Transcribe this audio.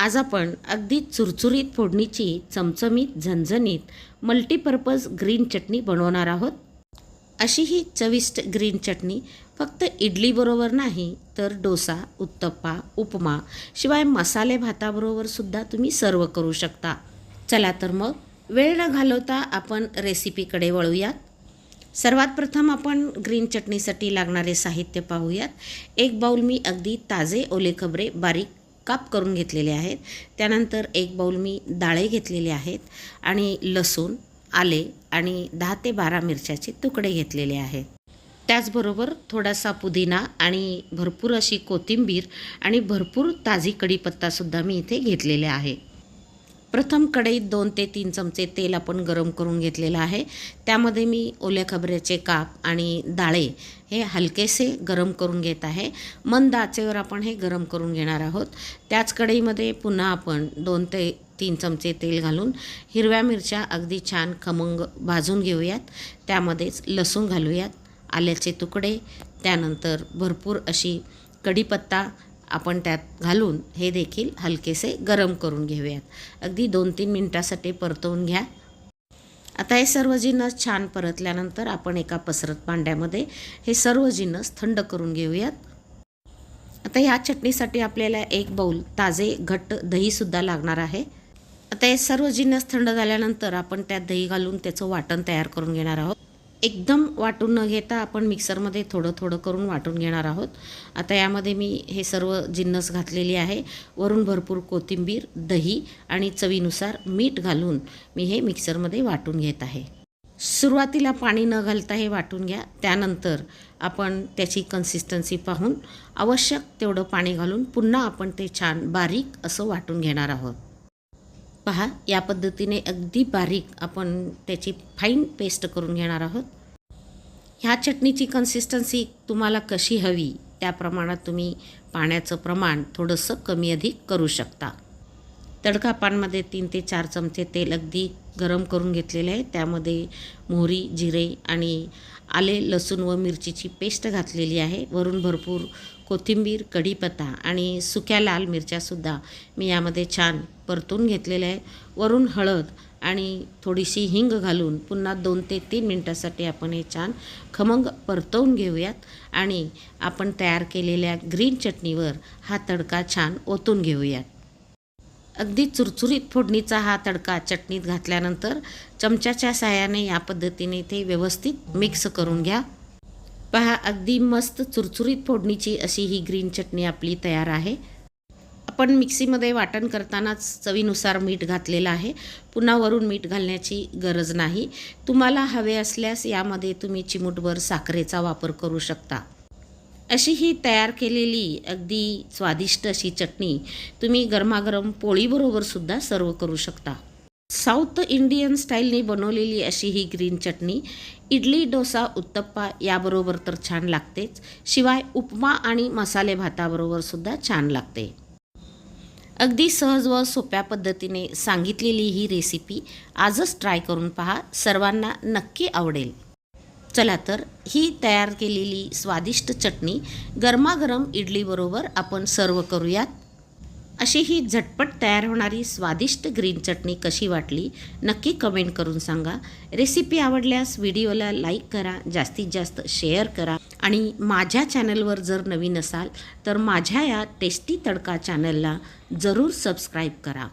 आज आपण अगदी चुरचुरीत फोडणीची चमचमीत झणझणीत मल्टीपर्पज ग्रीन चटणी बनवणार आहोत. अशी ही चविष्ट ग्रीन चटणी फक्त इडलीबरोबर नाही तर डोसा उत्तप्पा उपमा शिवाय मसाले भाताबरोबर सुद्धा तुम्ही सर्व करू शकता. चला तर मग वेळ न घालवता आपण रेसिपीकडे वळूयात. सर्वात प्रथम आपण ग्रीन चटणीसाठी लागणारे साहित्य पाहूयात. एक बाऊल मी अगदी ताजे ओले खबरे बारीक काप करून घेतलेले आहेत. त्यानंतर एक बाऊल मी डाळे घेतलेले आहेत आणि लसूण आले आणि दहा ते बारा मिरच्याचे तुकडे घेतलेले आहेत. त्याचबरोबर थोडासा पुदिना आणि भरपूर अशी कोथिंबीर आणि भरपूर ताजी कढीपत्तासुद्धा मी इथे घेतलेले आहे. प्रथम कढईत दोन ते तीन चमचे तेल आपण गरम करून घेतलेलं आहे. त्यामध्ये मी ओल्या खबऱ्याचे काप आणि डाळे हे हलकेसे गरम करून घेत आहे. मंद आचेवर आपण हे गरम करून घेणार आहोत. त्याच कढईमध्ये पुन्हा आपण दोन ते तीन चमचे तेल घालून हिरव्या मिरच्या अगदी छान खमंग भाजून घेऊयात. त्यामध्येच लसूण घालूयात. आल्याचे तुकडे. त्यानंतर भरपूर अशी कढीपत्ता आपण त्यात घालून हे देखील हलकेसे गरम करून घेऊयात. अगदी दोन तीन मिनटासाठी परतवून घ्या. आता हे सर्व जिन्नस छान परतल्यानंतर आपण एका पसरत भांड्यामध्ये हे सर्व जिन्नस थंड करून घेऊयात. आता ह्या चटणीसाठी आपल्याला एक बाऊल ताजे घट्ट दहीसुद्धा लागणार आहे. आता हे सर्व जिन्नस थंड झाल्यानंतर आपण त्यात दही घालून त्याचं वाटण तयार करून घेणार आहोत. एकदम वाटून न घेता आपण मिक्सरमध्ये थोडं थोडं करून वाटून घेणार आहोत. आता यामध्ये मी हे सर्व जिन्नस घातलेली आहे. वरून भरपूर कोथिंबीर दही आणि चवीनुसार मीठ घालून मी हे मिक्सरमध्ये वाटून घेत आहे. सुरुवातीला पाणी न घालता हे वाटून घ्या. त्यानंतर आपण त्याची कन्सिस्टन्सी पाहून आवश्यक तेवढं पाणी घालून पुन्हा आपण ते छान बारीक असं वाटून घेणार आहोत. पहा या पद्धतीने अगदी बारीक आपण त्याची फाईन पेस्ट करून घेणार आहोत. ह्या चटणीची कन्सिस्टन्सी तुम्हाला कशी हवी त्या प्रमाणात तुम्ही पाण्याचं प्रमाण थोडंसं कमी अधिक करू शकता. तडका पानमध्ये तीन ते चार चमचे तेल अगदी गरम करून घेतलेले आहे. त्यामध्ये मोहरी जिरे आणि आले लसूण व मिरचीची पेस्ट घातलेली आहे. वरून भरपूर कोथिंबीर कढीपत्ता आणि सुक्या लाल मिरच्यासुद्धा मी यामध्ये छान परतून घेतलेल्या आहे. वरून हळद आणि थोडीशी हिंग घालून पुन्हा दोन ते तीन मिनटासाठी आपण हे छान खमंग परतवून घेऊयात आणि आपण तयार केलेल्या ग्रीन चटणीवर हा तडका छान ओतून घेऊयात. अगदी चुरचुरीत फोडणीचा हा तडका चटणीत घातल्यानंतर चमच्याच्या साहाय्याने या पद्धतीने ते व्यवस्थित मिक्स करून घ्या. पहा अगदी मस्त चुरचुरीत फोडणीची अशी ही ग्रीन चटणी आपली तयार आहे. आपण मिक्सीमध्ये वाटण करतानाच चवीनुसार मीठ घातलेलं आहे. पुन्हा वरून मीठ घालण्याची गरज नाही. तुम्हाला हवे असल्यास यामध्ये तुम्ही चिमूटभर साखरेचा वापर करू शकता. अशी ही तयार केलेली अगदी स्वादिष्ट अशी चटणी तुम्ही गरमागरम पोळीबरोबरसुद्धा सर्व करू शकता. साऊथ इंडियन स्टाईलने बनवलेली अशी ही ग्रीन चटणी इडली डोसा उत्तप्पा याबरोबर तर छान लागतेच. शिवाय उपमा आणि मसाले भाताबरोबरसुद्धा छान लागते. अगदी सहज व सोप्या पद्धतीने सांगितलेली ही रेसिपी आजच ट्राय करून पहा. सर्वांना नक्की आवडेल. चला तर ही तयार केलेली स्वादिष्ट चटणी गरमागरम इडलीबरोबर आपण सर्व करूयात. अशी ही झटपट तयार होणारी स्वादिष्ट ग्रीन चटणी कशी वाटली नक्की कमेंट करून सांगा. रेसिपी आवडल्यास व्हिडिओला लाईक करा जास्तीत जास्त शेअर करा आणि माझ्या चॅनलवर जर नवीन असाल तर माझ्या या टेस्टी तडका चॅनलला जरूर सबस्क्राईब करा.